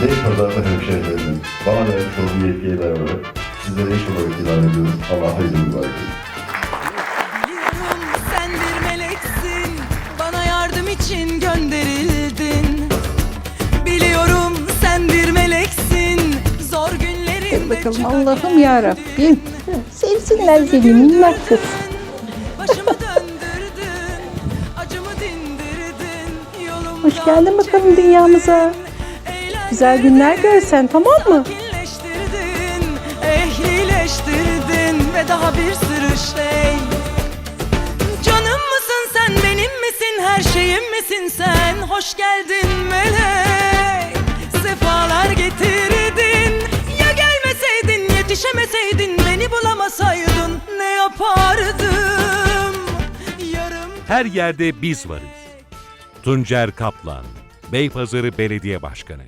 Pazartesi hemşehrilerinin bana vermiş olduğu yetkiye dayanarak sizlere iş olarak ilan ediyorum. Allah hayırlı mübarek eylesin. Biliyorum sen bir meleksin Bana yardım için gönderildin Biliyorum sen bir meleksin Zor günlerimde bakalım çıkar Allah'ım ya. Rabbim. Sevsinler seni minnak kız. Başımı döndürdün Acımı dindirdin Hoş geldin bakalım dünyamıza. Güzel günler görsen tamam mı? Sakinleştirdin, ehlileştirdin ve daha bir sürü şey. Canım mısın sen, benim misin, her şeyim misin sen? Hoş geldin melek, sefalar getirdin. Ya gelmeseydin, yetişemeseydin, beni bulamasaydın Ne yapardım? Yarım Her yerde biz varız. Tuncer Kaplan, Beypazarı Belediye Başkanı